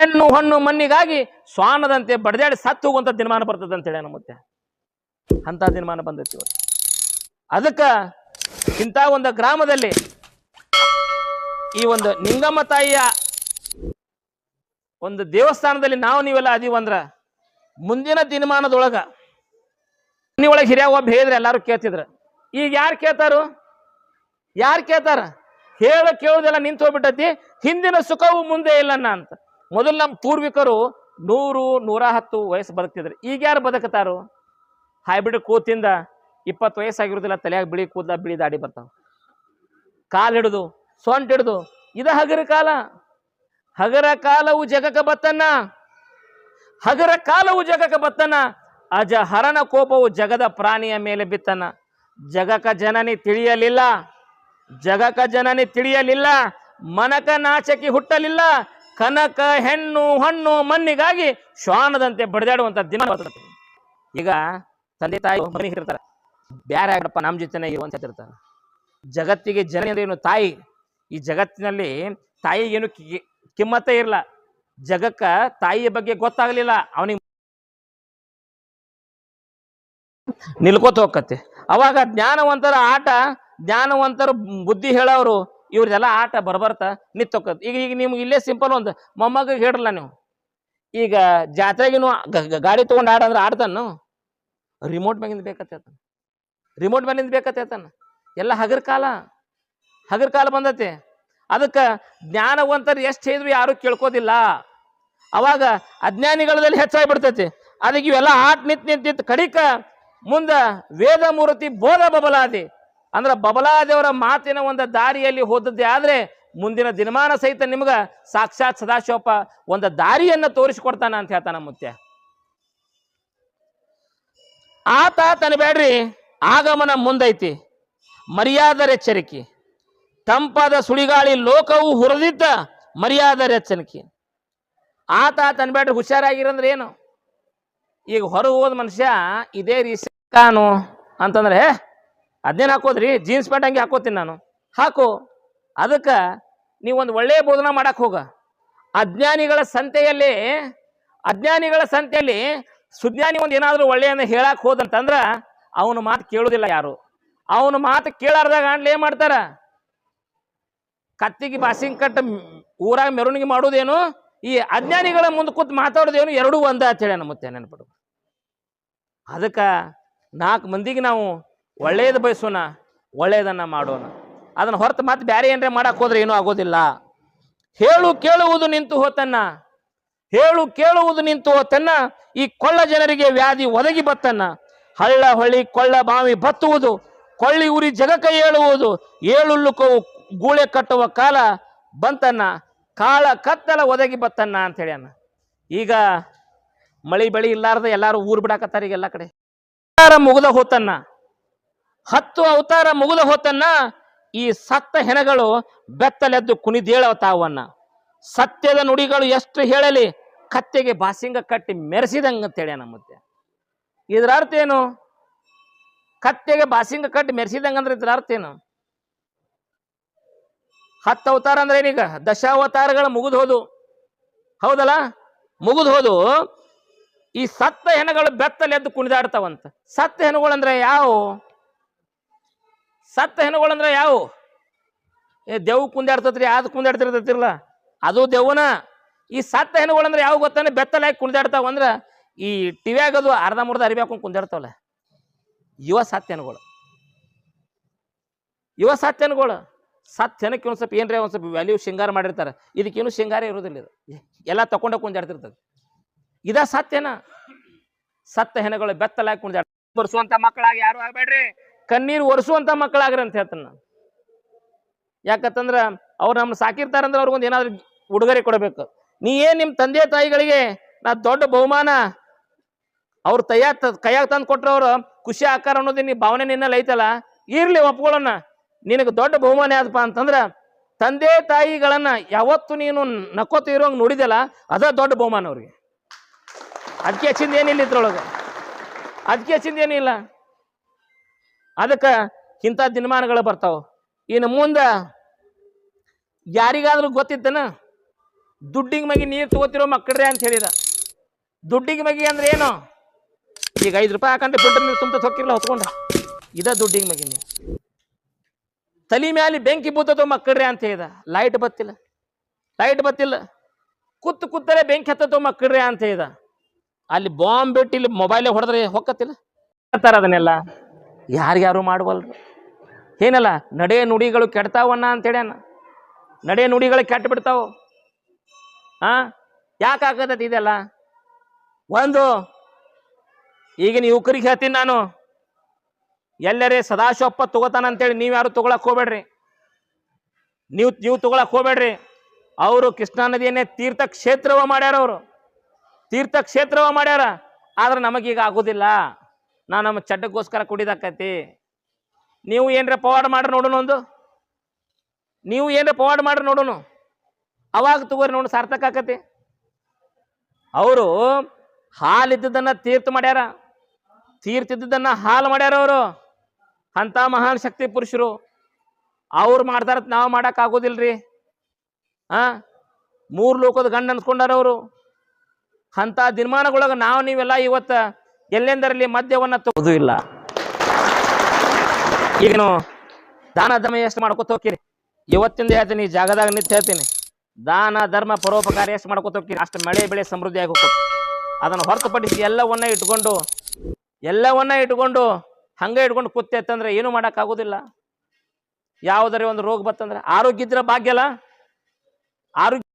ಹೆಣ್ಣು ಹಣ್ಣು ಮಣ್ಣಿಗಾಗಿ ಸ್ವಾನದಂತೆ ಬಡದಾಡಿ ಸತ್ತು ಹೋಗುವಂತ ದಿನಮಾನ ಬರ್ತದೆ ಅಂತ ಹೇಳಿ ಮತ್ತೆ. ಅಂತ ದಿನಮಾನ ಬಂದೈತಿ ಇವತ್ತು. ಅದಕ್ಕ ಇಂಥ ಒಂದು ಗ್ರಾಮದಲ್ಲಿ ಈ ಒಂದು ನಿಂಗಮ್ಮ ತಾಯಿಯ ಒಂದು ದೇವಸ್ಥಾನದಲ್ಲಿ ನಾವು ನೀವೆಲ್ಲ ಅದೀವಂದ್ರ ಮುಂದಿನ ದಿನಮಾನದೊಳಗ ಮನೆಯೊಳಗೆ ಹಿರಿಯ ಒಬ್ಬ ಹೇಳಿದ್ರೆ ಎಲ್ಲಾರು ಕೇಳ್ತಿದ್ರ. ಈಗ ಯಾರು ಕೇಳ್ತಾರು? ಯಾರು ಕೇಳ್ತಾರ? ಹೇಳ ಕೇಳೋದೆಲ್ಲ ನಿಂತು ಹೋಗ್ಬಿಟ್ಟತಿ ಹಿಂದಿನ ಸುಖವು ಮುಂದೆ ಇಲ್ಲಣ್ಣ ಅಂತ. ಮೊದಲು ನಮ್ಮ ಪೂರ್ವಿಕರು ನೂರು, ನೂರ ಹತ್ತು ವಯಸ್ಸು ಬದುಕ್ತಿದ್ರು. ಈಗ ಯಾರು ಬದುಕತಾರು ಹೈಬ್ರಿಡ್ ಕೂತಿಂದ ಇಪ್ಪತ್ತು ವಯಸ್ಸಾಗಿರೋದಿಲ್ಲ ತಲೆಯಾಗ ಬಿಳಿ ಕೂದಲ, ಬಿಳಿ ದಾಡಿ ಬರ್ತಾವ. ಕಾಲು ಹಿಡಿದು, ಸೊಂಟ ಹಿಡಿದು, ಇದ ಹಗರ ಕಾಲ. ಹಗರ ಕಾಲವು ಜಗಕ್ಕೆ ಬತ್ತನ್ನ. ಹಗರ ಕಾಲವು ಜಗಕ್ಕೆ ಬತ್ತನ ಅಜ ಹರಣ ಕೋಪವು ಜಗದ ಪ್ರಾಣಿಯ ಮೇಲೆ ಬಿತ್ತನ ಜಗಕ ಜನನಿ ತಿಳಿಯಲಿಲ್ಲ. ಜಗಕ ಜನನಿ ತಿಳಿಯಲಿಲ್ಲ. ಮನಕ ನಾಚಕಿ ಹುಟ್ಟಲಿಲ್ಲ. ಕನಕ, ಹೆಣ್ಣು, ಹಣ್ಣು, ಮಣ್ಣಿಗಾಗಿ ಶ್ವಾನದಂತೆ ಬಡಿದಾಡುವಂತ ದಿನ ಈಗ ತಂದೆ ತಾಯಿ ಮನೆಗೆ ಇರ್ತಾರೆ ಬೇರೆ ಆಗಪ್ಪ ನಮ್ಮ ಜೊತೆನೇ ಇರುವಂತ ಇರ್ತಾರೆ. ಜಗತ್ತಿಗೆ ಜನ ಏನು? ತಾಯಿ. ಈ ಜಗತ್ತಿನಲ್ಲಿ ತಾಯಿಗೇನು ಕಿಮ್ಮತ್ತೇ ಇರಲ್ಲ ಜಗಕ್ಕ ತಾಯಿಯ ಬಗ್ಗೆ ಗೊತ್ತಾಗಲಿಲ್ಲ. ಅವನಿಗೆ ನಿಲ್ಕೋತ ಹೋಗತ್ತೆ ಅವಾಗ ಜ್ಞಾನವಂತರ ಆಟ, ಜ್ಞಾನವಂತರು ಬುದ್ಧಿ ಹೇಳೋರು ಇವ್ರದೆಲ್ಲ ಆಟ ಬರ್ಬರ್ತ ನಿತ್ತೊಕ್ಕದ್ ಈಗ ಈಗ ನಿಮ್ಗೆ ಇಲ್ಲೇ ಸಿಂಪಲ್ ಒಂದು, ಮೊಮ್ಮಗ ಹೇಳಲ್ಲ ನೀವು. ಈಗ ಜಾತ್ರೆಗಿನೂ ಗಾಡಿ ತೊಗೊಂಡು ಆಡಂದ್ರೆ ಆಡ್ತಾನು ರಿಮೋಟ್ ಮ್ಯಾಗಿಂದ ಬೇಕತ್ತ ರಿಮೋಟ್ ಮ್ಯಾಗಿಂದ ಬೇಕತ್ತ ಎಲ್ಲ ಹಗರ್ ಕಾಲ. ಹಗರ್ ಕಾಲ ಬಂದತಿ. ಅದಕ್ಕೆ ಜ್ಞಾನವಂತರು ಎಷ್ಟು ಹೇಳಿದ್ರು ಯಾರು ಕೇಳ್ಕೋದಿಲ್ಲ. ಅವಾಗ ಅಜ್ಞಾನಿಗಳದಲ್ಲಿ ಹೆಚ್ಚಾಗಿ ಬಿಡ್ತೈತಿ ಅದಕ್ಕೆ ಇವೆಲ್ಲ ಆಟ ನಿಂತ್ ನಿಂತಿತ್ತು ನಿಂತ್ ಕಡಿಕ ಮುಂದ ವೇದ ಮೂರ್ತಿ ಬೋಧ ಬಬಲಾದಿ. ಅಂದ್ರ ಬಬಲಾದೇವರ ಮಾತಿನ ಒಂದು ದಾರಿಯಲ್ಲಿ ಹೋದದ್ದೇ ಆದ್ರೆ ಮುಂದಿನ ದಿನಮಾನ ಸಹಿತ ನಿಮ್ಗ ಸಾಕ್ಷಾತ್ ಸದಾಶಿವಪ್ಪ ಒಂದು ದಾರಿಯನ್ನ ತೋರಿಸಿಕೊಡ್ತಾನ ಅಂತ ಹೇಳ್ತಾನ ಮುತ್ಯ. ಆತ ತನಬೇಡ್ರಿ ಆಗಮನ ಮುಂದೈತಿ, ಮರ್ಯಾದರ ಎಚ್ಚರಿಕೆ, ತಂಪಾದ ಸುಳಿಗಾಳಿ ಲೋಕವು ಹುರಿದಿದ್ದ ಮರ್ಯಾದರ ಎಚ್ಚರಿಕೆ. ಆತ ತನ್ಬೇಡ್ರಿ ಹುಷಾರಾಗಿರಂದ್ರೆ ಏನು? ಈಗ ಹೊರಗೆ ಹೋದ ಮನುಷ್ಯ, ಇದೇ ರೀತಿ ಕಾನು ಅಂತಂದ್ರೆ ಅದೇನು ಹಾಕೋದ್ರಿ? ಜೀನ್ಸ್ ಪ್ಯಾಂಟ್ ಹಂಗೆ ಹಾಕೋತೀನಿ ನಾನು. ಹಾಕು. ಅದಕ್ಕೆ ನೀವು ಒಂದು ಒಳ್ಳೆಯ ಬೋಧನ ಮಾಡಕ್ಕೆ ಹೋಗ. ಅಜ್ಞಾನಿಗಳ ಸಂತೆಯಲ್ಲಿ ಅಜ್ಞಾನಿಗಳ ಸಂತೆಯಲ್ಲಿ ಸುಜ್ಞಾನಿ ಒಂದು ಏನಾದರೂ ಒಳ್ಳೆಯನ್ನು ಹೇಳಕ್ಕೆ ಹೋದಂತಂದ್ರೆ ಅವನ ಮಾತು ಕೇಳೋದಿಲ್ಲ ಯಾರು. ಅವನ ಮಾತು ಕೇಳಾರ್ದಾಗ ಅಂಡ್ಲಿ ಏನು ಮಾಡ್ತಾರ. ಕತ್ತಿಗೆ ಬಾಸಿಂಗ್ ಕಟ್ಟ ಊರಾಗ ಮೆರವಣಿಗೆ ಮಾಡೋದೇನು? ಈ ಅಜ್ಞಾನಿಗಳ ಮುಂದೆ ಕೂತು ಮಾತಾಡೋದೇನು? ಎರಡೂ ಒಂದ ಅಂತ ಹೇಳಿ ಮತ್ತೆ ನೆನಪಡು ಅದಕ್ಕೆ ನಾಲ್ಕು ಮಂದಿಗೆ ನಾವು ಒಳ್ಳೆಯದು ಬಯಸೋಣ ಒಳ್ಳೆಯದನ್ನ ಮಾಡೋಣ. ಅದನ್ನ ಹೊರತು ಮತ್ತೆ ಬೇರೆ ಏನರೇ ಮಾಡಕ್ಕೆ ಹೋದ್ರೆ ಏನೂ ಆಗೋದಿಲ್ಲ. ಹೇಳು ಕೇಳುವುದು ನಿಂತು ಹೋತನ್ನ. ಹೇಳು ಕೇಳುವುದು ನಿಂತು ಹೋತನ್ನ. ಈ ಕೊಳ್ಳ ಜನರಿಗೆ ವ್ಯಾಧಿ ಒದಗಿ ಬತ್ತನ್ನ. ಹಳ್ಳ ಹೊಳಿ ಕೊಳ್ಳ, ಬಾವಿ ಬತ್ತುವುದು, ಕೊಳ್ಳಿ ಉರಿ ಜಗಕ ಏಳುವುದು ಏಳುಲ್ಲುಕವು ಗೂಳೆ ಕಟ್ಟುವ ಕಾಲ ಬಂತನ್ನ. ಕಾಳ ಕತ್ತಲ ಒದಗಿ ಬತ್ತನ್ನ ಅಂತ ಹೇಳ್ಯಾನ ಈಗ ಮಳಿ, ಬೆಳಿ ಇಲ್ಲಾರ್ದ ಎಲ್ಲಾರು ಊರ್ ಬಿಡಾಕತ್ತಾರ ಈಗ ಎಲ್ಲ ಕಡೆ. ಮುಗಿದ ಹೋತನ್ನ. ಹತ್ತು ಅವತಾರ ಮುಗಿದ ಹೊತ್ತನ್ನ ಈ ಸತ್ತ ಹೆಣಗಳು ಬೆತ್ತಲೆದ್ದು ಕುಣಿದೇಳವ ತಾವನ್ನ ಸತ್ಯದ ನುಡಿಗಳು ಎಷ್ಟು ಹೇಳಲಿ, ಕತ್ತೆಗೆ ಬಾಸಿಂಗ ಕಟ್ಟಿ ಮೆರೆಸಿದಂಗ ಅಂತೇಳಿ ನಮ್ಮ ಮುದ್ದೆ ಇದ್ರ ಅರ್ಥ ಏನು? ಕತ್ತೆಗೆ ಬಾಸಿಂಗ ಕಟ್ಟಿ ಮೆರೆಸಿದಂಗ ಅಂದ್ರೆ ಇದ್ರ ಅರ್ಥ ಏನು? ಹತ್ತು ಅವತಾರ ಅಂದ್ರೆ ಏನೀಗ? ದಶಾವತಾರಗಳು ಮುಗಿದು ಹೋದು. ಹೌದಲ್ಲ? ಮುಗಿದು ಹೋದು. ಈ ಸತ್ತ ಹೆಣಗಳು ಬೆತ್ತಲೆದ್ದು ಕುಣಿದಾಡ್ತಾವಂತ. ಸತ್ತ ಹೆಣಗಳು ಅಂದ್ರೆ ಯಾವ? ಸತ್ತ ಹೆಣ್ಣುಗಳು ಅಂದ್ರೆ ಯಾವ? ಏ, ದೆವ್ ಕುಂದಾಡ್ತತ್ರಿ ಅದು ಕುಂದಾಡ್ತಿರ್ತೈತಿರಲ್ಲ ಅದು ದೆವ್ವನ ಈ ಸತ್ತ ಹೆಣ್ಣುಗಳು ಅಂದ್ರೆ ಯಾವ ಗೊತ್ತಾನೆ? ಬೆತ್ತಲಾಗಿ ಕುಂದಾಡ್ತಾವ ಅಂದ್ರೆ ಈ ಟಿವಿಯಾಗದು ಅರ್ಧ ಮುರ್ಧ ಅರಿವಿ ಹಾಕೊಂಡು ಕುಂದಾಡ್ತಾವಲ್ಲ ಯುವ ಸತ್ತ ಹೆಣ್ಣುಗಳು. ಯುವ ಸತ್ತ ಹೆಣ್ಣುಗಳು. ಸತ್ ಒಂದು ಸ್ವಲ್ಪ ಏನ್ರಿ ಒಂದು ಸ್ವಲ್ಪ ವ್ಯಾಲ್ಯೂ ಶೃಂಗಾರ ಮಾಡಿರ್ತಾರೆ. ಇದಕ್ಕೇನು ಶೃಂಗಾರ ಇರೋದಿಲ್ಲ ಇದು. ಎಲ್ಲ ತಕೊಂಡ ಕುಂದಾಡ್ತಿರ್ತದೆ. ಇದ ಸತ್ಯನ ಸತ್ತ ಹೆಣಗಳು ಬೆತ್ತಲಾಗಿ ಕುಂದಾಡ್ತಾರೆ ಬರ್ಸುವಂಥ ಮಕ್ಕಳಾಗಿ ಯಾರು ಆಗ್ಬೇಡ್ರಿ. ಕಣ್ಣೀರು ಒರೆಸುವಂಥ ಮಕ್ಕಳಾಗ್ರಿ ಅಂತ ಹೇಳ್ತಾನೆ ನಾನು. ಯಾಕಂತಂದ್ರ ಅವ್ರು ನಮ್ಮ ಸಾಕಿರ್ತಾರಂದ್ರೆ ಅವ್ರಿಗೊಂದು ಏನಾದರೂ ಉಡುಗೊರೆ ಕೊಡಬೇಕು. ನೀ ಏನು ನಿಮ್ಮ ತಂದೆ ತಾಯಿಗಳಿಗೆ ನಾ ದೊಡ್ಡ ಬಹುಮಾನ ಅವ್ರ ತಯ್ಯ ಕೈಯಾಗ ತಂದು ಅವರು ಖುಷಿ ಆಕಾರ ಅನ್ನೋದು ನೀ ಭಾವನೆ ನಿನ್ನಲ್ಲಿ ಐತಲ್ಲ? ಇರ್ಲಿ ಒಪ್ಕೊಳ್ಳೋಣ. ನಿನಗೆ ದೊಡ್ಡ ಬಹುಮಾನ ಯಾವ್ದಪ್ಪ ಅಂತಂದ್ರ ತಂದೆ ತಾಯಿಗಳನ್ನ ಯಾವತ್ತು ನೀನು ನಕ್ಕೋತ ಇರೋಂಗೆ ನೋಡಿದಲ್ಲ ಅದ ದೊಡ್ಡ ಬಹುಮಾನ ಅವ್ರಿಗೆ. ಅದಕ್ಕೆ ಹೆಚ್ಚಿಂದ ಏನಿಲ್ಲ ಇದ್ರೊಳಗೆ. ಅದಕ್ಕೆ ಹೆಚ್ಚಿಂದ ಏನಿಲ್ಲ. ಅದಕ್ಕೆ ಇಂಥ ದಿನಮಾನಗಳು ಬರ್ತಾವ. ಇನ್ನು ಮುಂದೆ ಯಾರಿಗಾದ್ರೂ ಗೊತ್ತಿತ್ತನ ದುಡ್ಡಿಗೆ ಮಗಿ ನೀರು ತಗೋತಿರೋ ಮಕ್ಕಳ್ರೆ ಅಂತ ಹೇಳಿದ. ದುಡ್ಡಿಗೆ ಮಗಿ ಅಂದ್ರೆ ಏನು? ಈಗ ಐದು ರೂಪಾಯಿ ಹಾಕೊಂಡ್ರೆ ಫಿಲ್ಟರ್ ನೀರು ತುಂಬ ತೊಕ್ಕಿರಲ್ಲ ಹೊತ್ಕೊಂಡ ಇದ ದುಡ್ಡಿಗೆ ಮಗಿ ನೀರು ತಲಿ ಮ್ಯಾಲೆ ಬೆಂಕಿ ಬೂತದೋ ಮಕ್ಕಳ್ರೆ ಅಂತ ಹೇಳಿದ. ಲೈಟ್ ಬತ್ತಿಲ್ಲ. ಲೈಟ್ ಬತ್ತಿಲ್ಲ. ಕುತ್ತು ಕುತ್ತಲೆ ಬೆಂಕಿ ಹತ್ತದ ಮಕ್ಕಳ್ರೆ ಅಂತ ಹೇಳಿದ. ಅಲ್ಲಿ ಬಾಂಬ್ ಬಿಟ್ಟು ಇಲ್ಲಿ ಮೊಬೈಲೇ ಹೊಡೆದ್ರೆ ಹೊಕ್ಕತ್ತಿಲ್ಲ? ಅದನ್ನೆಲ್ಲ. ಯಾರ್ಯಾರು ಮಾಡಬಲ್ರು ಏನಲ್ಲ, ನಡೆ ನುಡಿಗಳು ಕೆಡ್ತಾವನ್ನ ಅಂತೇಳ್ಯಾನ ನಡೆ ನುಡಿಗಳು ಕೆಟ್ಟ ಬಿಡ್ತಾವೆ ಹಾ ಯಾಕೆ ಇದೆಲ್ಲ? ಒಂದು ಈಗಿನ ಯುವಕರಿಗೆ ಹೇಳ್ತೀನಿ ನಾನು. ಎಲ್ಲರೇ ಸದಾಶಿವಪ್ಪ ತಗೋತಾನ ಅಂತೇಳಿ ನೀವು ಯಾರು ತಗೊಳಕ್ ಹೋಗ್ಬೇಡ್ರಿ. ನೀವು ನೀವು ತಗೊಳಕ್ ಹೋಗ್ಬೇಡ್ರಿ. ಅವರು ಕೃಷ್ಣಾ ನದಿಯನ್ನೇ ತೀರ್ಥ ಕ್ಷೇತ್ರವ ಮಾಡ್ಯಾರ ಅವರು. ತೀರ್ಥ ಕ್ಷೇತ್ರವ ಮಾಡ್ಯಾರ. ಆದ್ರೆ ನಮಗೀಗ ಆಗೋದಿಲ್ಲ. ನಾವು ನಮ್ಮ ಚಡ್ಡಕ್ಕೋಸ್ಕರ ಕುಡಿದಾಕತಿ ನೀವು ಏನರ ಪವಾಡ ಮಾಡ್ರಿ ನೋಡೋಣ ಒಂದು? ನೀವು ಏನರ ಪವಾಡ ಮಾಡ್ರಿ ನೋಡೋಣ ಅವಾಗ ತಗೋರಿ ನೋಡು, ಸಾರ್ಥಕ ಆಕತಿ ಅವರು ಹಾಲಿದ್ದದನ್ನ ತೀರ್ಥ ಮಾಡ್ಯಾರ. ತೀರ್ಥ ಇದ್ದದನ್ನ ಹಾಲು ಮಾಡ್ಯಾರ ಅವರು. ಅಂತ ಮಹಾನ್ ಶಕ್ತಿ ಪುರುಷರು. ಅವ್ರು ಮಾಡ್ತಾರ ನಾವು ಮಾಡಕ್ ಹಾಂ ಮೂರು ಲೋಕದ ಗಂಡ ಅನ್ಸ್ಕೊಂಡಾರ ಅವರು. ಅಂತ ದಿನಮಾನಗಳಾಗ ನಾವು ನೀವೆಲ್ಲ ಇವತ್ತ ಎಲ್ಲೆಂದರಲ್ಲಿ ಮದ್ಯವನ್ನ ತಗೋದು ಇಲ್ಲ. ಈಗೇನು ದಾನ ಧರ್ಮ ಎಷ್ಟು ಮಾಡ್ಕೊತ ಹೋಗ್ತೀರಿ? ಇವತ್ತಿಂದ ಹೇಳ್ತೀನಿ, ಈ ಜಾಗದಾಗ ನಿಂತು ಹೇಳ್ತೀನಿ. ದಾನ, ಧರ್ಮ, ಪರೋಪಕಾರ ಎಷ್ಟು ಮಾಡ್ಕೊತ ಹೋಗ್ತೀರಿ? ಅಷ್ಟು ಮಳೆ, ಬೆಳೆ ಸಮೃದ್ಧಿಯಾಗಿ ಹೋಗ್ತದೆ. ಅದನ್ನು ಹೊರತುಪಡಿಸಿ ಎಲ್ಲವನ್ನ ಇಟ್ಕೊಂಡು ಎಲ್ಲವನ್ನ ಇಟ್ಕೊಂಡು, ಹಂಗೆ ಇಟ್ಕೊಂಡು ಅಂತಂದ್ರೆ ಏನು ಮಾಡೋಕ್ಕಾಗೋದಿಲ್ಲ ಯಾವುದರ ಒಂದು ರೋಗ ಬತ್ತಂದ್ರೆ ಆರೋಗ್ಯ ಇದ್ರೆ ಭಾಗ್ಯ ಅಲ್ಲ ಆರೋಗ್ಯ